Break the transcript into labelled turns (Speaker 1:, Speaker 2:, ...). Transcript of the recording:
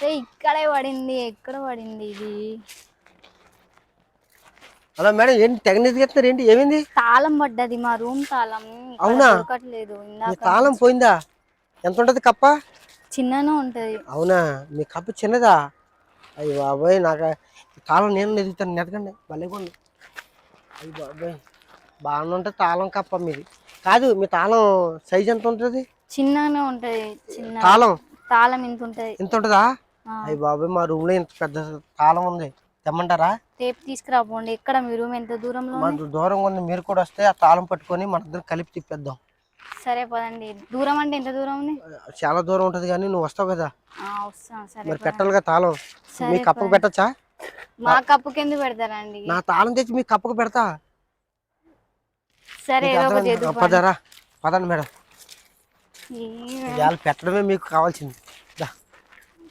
Speaker 1: ఇక్కడే పడింది ఎక్కడ పడింది ఇది?
Speaker 2: హలో మేడం ఏంటి తెగ ఎత్తున్నారు ఏంటి ఏమైంది?
Speaker 1: తాళం పడ్డది మా రూమ్ తాళం.
Speaker 2: అవునా?
Speaker 1: దొరకట్లేదు
Speaker 2: మీ
Speaker 1: ఇందాక
Speaker 2: తాళం పోయిందా? ఎంత ఉంటది కప్ప?
Speaker 1: చిన్ననే ఉంటది.
Speaker 2: అవునా? మీ కప్ప చిన్నదా? అయ్యి బాబాయ్ నాకు ఈ తాళం నేను ఎదుగుతాను నెతకండి భలే కొండి అయ్యి బాబాయ్ బాగానే ఉంటుంది తాళం కప్ప మీది. కాదు మీ తాళం సైజ్ ఎంత ఉంటుంది?
Speaker 1: చిన్నగానే ఉంటది చిన్న.
Speaker 2: తాళం?
Speaker 1: తాళం ఇంత ఉంటది.
Speaker 2: ఎంత ఉంటుందా. అయ్యి బాబాయ్ మా రూమ్లో ఇంత పెద్ద తాళం ఉంది. తెమ్మంటారా?
Speaker 1: టేప్ తీసుకురాపోండి ఎక్కడ మీ రూమ్ ఎంత దూరంలో
Speaker 2: మా
Speaker 1: ఉంది?
Speaker 2: దూరంగా ఉంది. మీరు కూడా వస్తే ఆ తాళం పట్టుకొని మన ఇద్దరం కలిపి తిప్పేద్దాం.
Speaker 1: సరే పదండి. దూరం అంటే ఎంత దూరం ఉంది?
Speaker 2: చాలా దూరం ఉంటుంది కానీ నువ్వు వస్తావు కదా. మరి. పెట్టాలిగా తాళం. మీ కప్పకు. పెట్టచ్చా?
Speaker 1: మా కప్పుకి ఎందుకు పెడతారండి?
Speaker 2: నా తాళం తెచ్చి మీ కప్పకు పెడతా.
Speaker 1: సరే
Speaker 2: పదరా. పదండి మేడం. పెట్టడమే మీకు కావాల్సింది.